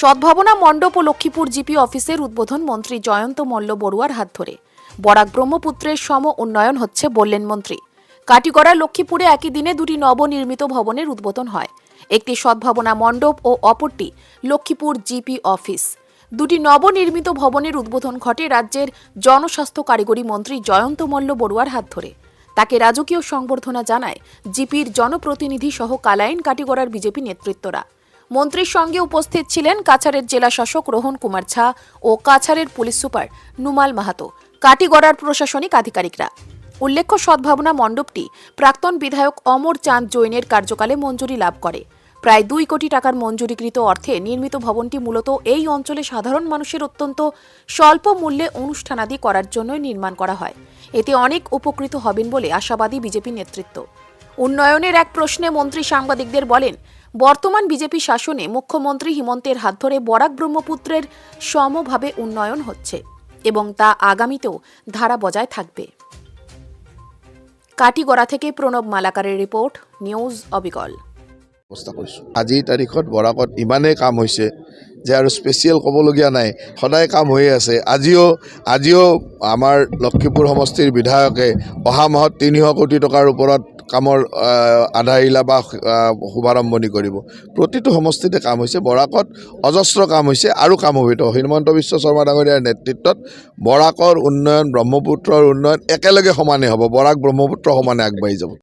সদ্ভাবনা মণ্ডপ ও লক্ষ্মীপুর জিপি অফিসের উদ্বোধন মন্ত্রী জয়ন্ত মল্ল বড়ুয়ার হাত ধরে। বরাক ব্রহ্মপুত্রের সম উন্নয়ন হচ্ছে বললেন মন্ত্রী। কাটিগড়া লক্ষ্মীপুরে একই দিনে দুটি নবনির্মিত ভবনের উদ্বোধন হয়। একটি সদ্ভাবনা মণ্ডপ ও অপরটি লক্ষ্মীপুর জিপি অফিস। দুটি নবনির্মিত ভবনের উদ্বোধন ঘটে রাজ্যের জনস্বাস্থ্য কারিগরি মন্ত্রী জয়ন্ত মল্ল বড়ুয়ার হাত ধরে। তাকে রাজকীয় সংবর্ধনা জানায় জিপির জনপ্রতিনিধি সহ কালাইন কাটিগড়ার বিজেপি নেতৃত্বরা। মন্ত্রীর সঙ্গে উপস্থিত ছিলেন কাছাড়ের জেলা শাসক রোহন কুমার ঝা ও কাছাড়ের পুলিশ সুপার নুমাল মাহাতো, কাটিগড়ার প্রশাসনিক আধিকারিকরা। উল্লেখ্য, সদ্ভাবনা মণ্ডপটি প্রাক্তন বিধায়ক অমর চাঁদ জৈনের কার্যকালে মঞ্জুরি লাভ করে। প্রায় দুই কোটি টাকার মঞ্জুরিকৃত অর্থে নির্মিত ভবনটি মূলত এই অঞ্চলে সাধারণ মানুষের অত্যন্ত স্বল্প মূল্যে অনুষ্ঠানাদি করার জন্যই নির্মাণ করা হয়। এতে অনেক উপকৃত হবেন বলে আশাবাদী বিজেপি নেতৃত্ব। উন্নয়নের এক প্রশ্নে মন্ত্রী সাংবাদিকদের বলেন বর্তমান বিজেপি শাসনে মুখ্যমন্ত্রী হিমন্তের হাত ধরে বরাক ব্রহ্মপুত্রের সমভাবে উন্নয়ন হচ্ছে এবং তা আগামীতেও ধারা বজায় থাকবে। কাটিগড়া থেকে প্রণব মালাকারের রিপোর্ট, নিউজ অবিকল। আজি তারিখত বৰাকত ইমানেই কাম হৈছে যে আৰু স্পেচিয়েল ক'বলগীয়া নাই। সদায় কাম হৈয়ে আছে। আজিও আজিও আমাৰ লক্ষীপুৰ সমষ্টিৰ বিধায়কে অহা মাহত তিনিশ কোটি টকাৰ ওপৰত কামৰ আধাৰিলা বা শুভাৰম্ভণি কৰিব। প্ৰতিটো সমষ্টিতে কাম হৈছে। বৰাকত অজস্ৰ কাম হৈছে আৰু কাম হ'ব তো হিমন্ত বিশ্ব শৰ্মা ডাঙৰীয়াৰ নেতৃত্বত বৰাকৰ উন্নয়ন, ব্ৰহ্মপুত্ৰৰ উন্নয়ন একেলগে সমানে হ'ব। বৰাক ব্ৰহ্মপুত্ৰ সমানে আগবাঢ়ি যাব।